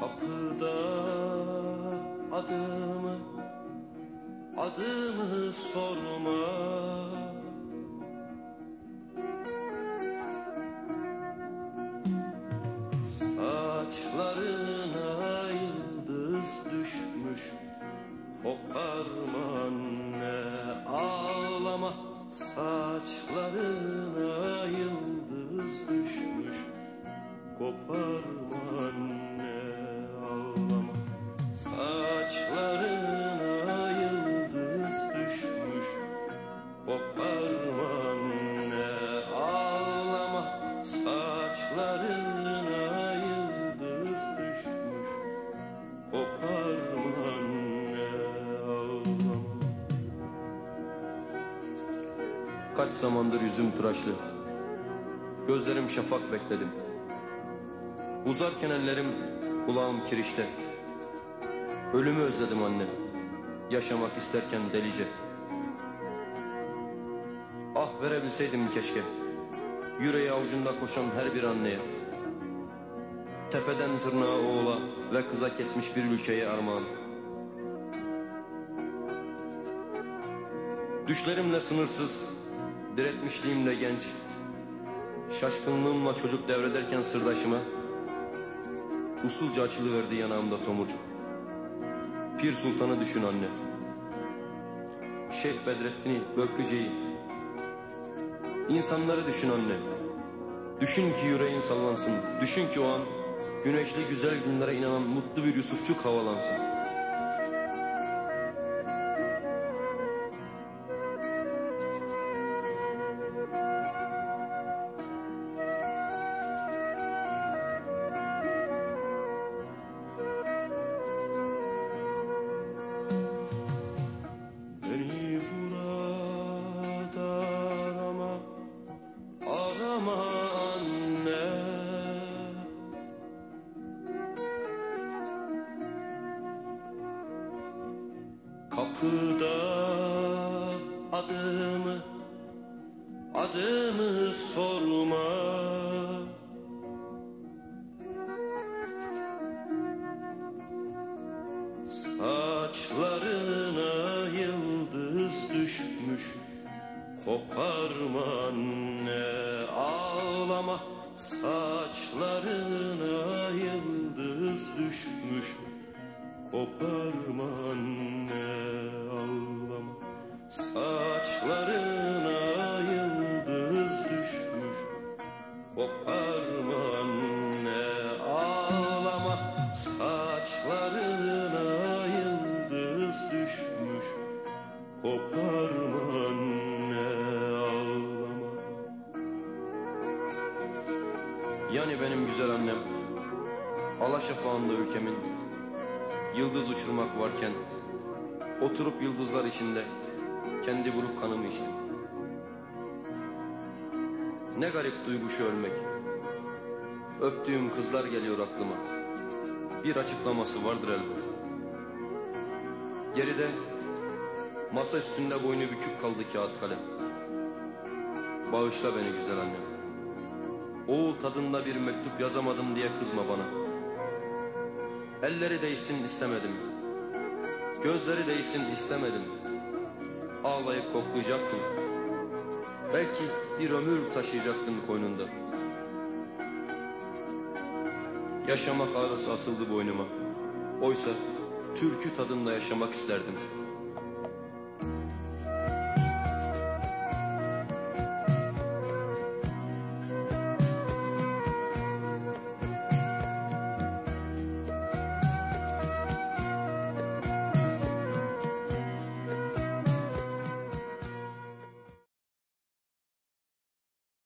Kapıda adımı, adımı sorma. Kaç zamandır yüzüm tıraşlı. Gözlerim şafak bekledim. Uzarken ellerim kulağım kirişte. Ölümü özledim anne. Yaşamak isterken delice. Ah verebilseydim keşke. Yüreği avucunda koşan her bir anneye. Tepeden tırnağa oğula ve kıza kesmiş bir ülkeye armağan. Düşlerimle sınırsız, diretmişliğimle genç Şaşkınlığımla çocuk devrederken sırdaşıma Usulca açılıverdi yanağımda tomurcuk. Pir Sultan'ı düşün anne. Şeyh Bedrettin'i, Böklüce'yi. İnsanları düşün anne. Düşün ki yüreğin sallansın. Düşün ki o an Güneşli güzel günlere inanan mutlu bir Yusufçuk havalansın Arama anne Kapıda adımı Adımı sorma. Saçlarına yıldız düşmüş Koparma anne ağlama Saçlarına yıldız düşmüş Koparma Yani benim güzel annem Alaşafağında ülkemin Yıldız uçurmak varken Oturup yıldızlar içinde Kendi buruk kanımı içtim. Ne garip duygu şu ölmek. Öptüğüm kızlar geliyor aklıma. Bir açıklaması vardır elbet Geride Masa üstünde boynu bükük kaldı kağıt kalem. Bağışla beni güzel annem Oğul tadında bir mektup yazamadım diye kızma bana. Elleri değsin istemedim. Gözleri değsin istemedim. Ağlayıp koklayacaktım. Belki bir ömür taşıyacaktın koynunda. Yaşamak ağrısı asıldı boynuma. Oysa türkü tadında yaşamak isterdim